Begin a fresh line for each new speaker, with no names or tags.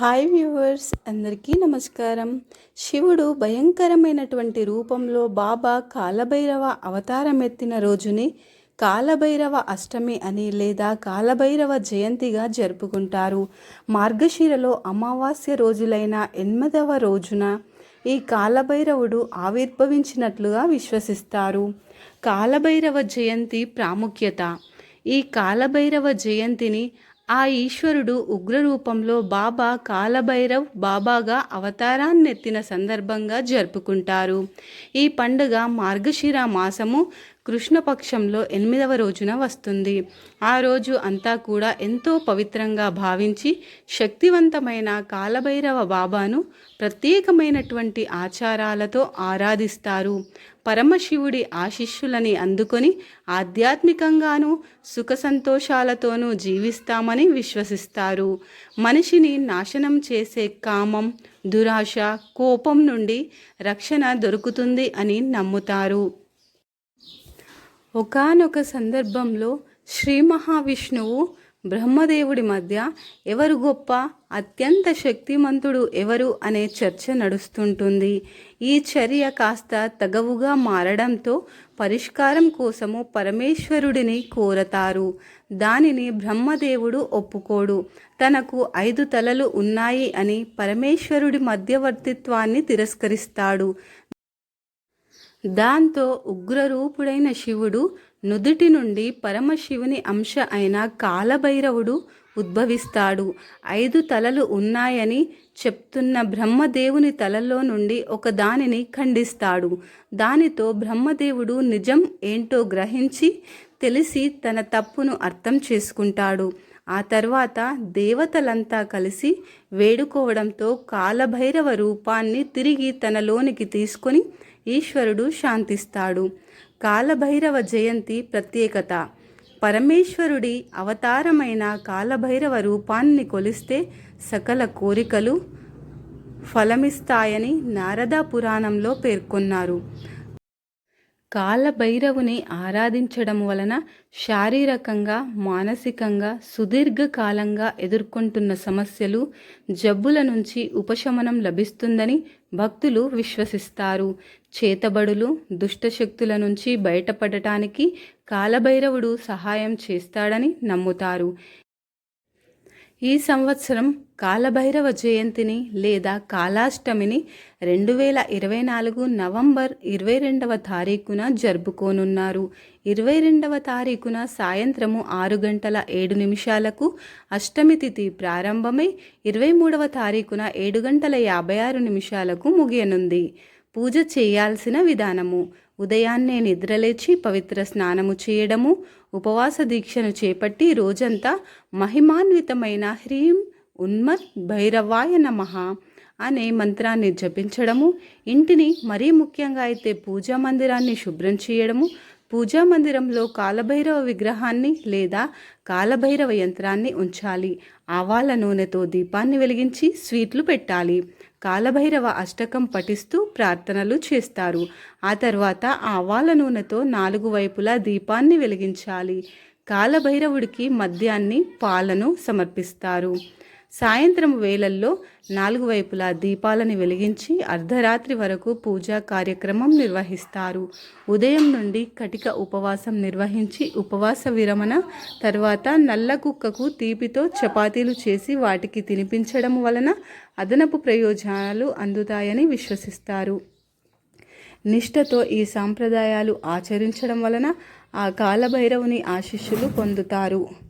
Hi viewers అందరికీ నమస్కారం. శివుడు భయంకరమైనటువంటి రూపంలో బాబా కాలభైరవ అవతారం ఎత్తిన రోజుని కాలభైరవ అష్టమి అని లేదా కాలభైరవ జయంతిగా జరుపుకుంటారు. మార్గశిరలో అమావాస్య రోజులైన ఎనిమిదవ రోజున ఈ కాలభైరవుడు ఆవిర్భవించినట్లుగా విశ్వసిస్తారు. కాలభైరవ జయంతి ప్రాముఖ్యత. ఈ కాలభైరవ జయంతిని ఆ ఈశ్వరుడు ఉగ్రరూపంలో బాబా కాలభైరవ్ బాబాగా అవతారాన్నెత్తిన సందర్భంగా జరుపుకుంటారు. ఈ పండుగ మార్గశిర మాసము కృష్ణపక్షంలో ఎనిమిదవ రోజున వస్తుంది. ఆ రోజు అంతా కూడా ఎంతో పవిత్రంగా భావించి శక్తివంతమైన కాలభైరవ బాబాను ప్రత్యేకమైనటువంటి ఆచారాలతో ఆరాధిస్తారు. పరమశివుడి ఆశిష్యులని అందుకొని ఆధ్యాత్మికంగానూ సుఖ సంతోషాలతోనూ జీవిస్తామని విశ్వసిస్తారు. మనిషిని నాశనం చేసే కామం దురాశ కోపం నుండి రక్షణ దొరుకుతుంది అని నమ్ముతారు. ఒకనొక సందర్భంలో శ్రీ మహావిష్ణువు బ్రహ్మదేవుడి మధ్య ఎవరు గొప్ప అత్యంత శక్తిమంతుడు ఎవరు అనే చర్చ నడుస్తుంటుంది. ఈ చర్య కాస్త తగవుగా మారడంతో పరిష్కారం కోసము పరమేశ్వరుడిని కోరతారు. దానిని బ్రహ్మదేవుడు ఒప్పుకోడు. తనకు ఐదు తలలు ఉన్నాయి అని పరమేశ్వరుడి మధ్యవర్తిత్వాన్ని తిరస్కరిస్తాడు. దాంతో ఉగ్రరూపుడైన శివుడు నుదుటి నుండి పరమశివుని అంశ అయిన కాలభైరవుడు ఉద్భవిస్తాడు. ఐదు తలలు ఉన్నాయని చెప్తున్న బ్రహ్మదేవుని తలలో నుండి ఒక దానిని ఖండిస్తాడు. దానితో బ్రహ్మదేవుడు నిజం ఏంటో గ్రహించి తెలిసి తన తప్పును అర్థం చేసుకుంటాడు. ఆ తర్వాత దేవతలంతా కలిసి వేడుకోవడంతో కాలభైరవ రూపాన్ని తిరిగి తనలోనికి తీసుకొని ఈశ్వరుడు శాంతిస్తాడు. కాలభైరవ జయంతి ప్రత్యేకత. పరమేశ్వరుడి అవతారమైన కాలభైరవ రూపాన్ని కొలిస్తే సకల కోరికలు ఫలమిస్తాయని నారద పురాణంలో పేర్కొన్నారు. కాలభైరవుని ఆరాధించడం వలన శారీరకంగా మానసికంగా సుదీర్ఘకాలంగా ఎదుర్కొంటున్న సమస్యలు జబ్బుల నుంచి ఉపశమనం లభిస్తుందని భక్తులు విశ్వసిస్తారు. చేతబడులు దుష్టశక్తుల నుంచి బయటపడటానికి కాలభైరవుడు సహాయం చేస్తాడని నమ్ముతారు. ఈ సంవత్సరం కాలభైరవ జయంతిని లేదా కాలాష్టమిని రెండు వేల ఇరవై నాలుగు నవంబర్ ఇరవై రెండవ తారీఖున జరుపుకోనున్నారు. ఇరవై రెండవ తారీఖున సాయంత్రము ఆరు గంటల ఏడు నిమిషాలకు అష్టమి తిథి ప్రారంభమై ఇరవై మూడవ తారీఖున ఏడు గంటల యాభై ఆరు నిమిషాలకు ముగియనుంది. పూజ చేయాల్సిన విధానము. ఉదయాన్నే నిద్రలేచి పవిత్ర స్నానము చేయడము ఉపవాస దీక్షను చేపట్టి రోజంతా మహిమాన్వితమైన హ్రీం ఉన్మత్ భైరవాయ నమ అనే మంత్రాన్ని జపించడము ఇంటిని మరీ ముఖ్యంగా అయితే పూజా మందిరాన్ని శుభ్రం చేయడము పూజా మందిరంలో కాలభైరవ విగ్రహాన్ని లేదా కాలభైరవ యంత్రాన్ని ఉంచాలి. ఆవాల నూనెతో దీపాన్ని వెలిగించి స్వీట్లు పెట్టాలి. కాలభైరవ అష్టకం పఠిస్తూ ప్రార్థనలు చేస్తారు. ఆ తర్వాత ఆవాల నూనెతో నాలుగు వైపులా దీపాన్ని వెలిగించాలి. కాలభైరవుడికి మద్యాన్ని పాలను సమర్పిస్తారు. సాయంత్రం వేళల్లో నాలుగు వైపులా దీపాలను వెలిగించి అర్ధరాత్రి వరకు పూజా కార్యక్రమం నిర్వహిస్తారు. ఉదయం నుండి కటిక ఉపవాసం నిర్వహించి ఉపవాస విరమణ తర్వాత నల్ల కుక్కకు తీపితో చపాతీలు చేసి వాటికి తినిపించడం వలన అదనపు ప్రయోజనాలు అందుతాయని విశ్వసిస్తారు. నిష్ఠతో ఈ సాంప్రదాయాలు ఆచరించడం వలన ఆ కాలభైరవుని ఆశిష్యులు పొందుతారు.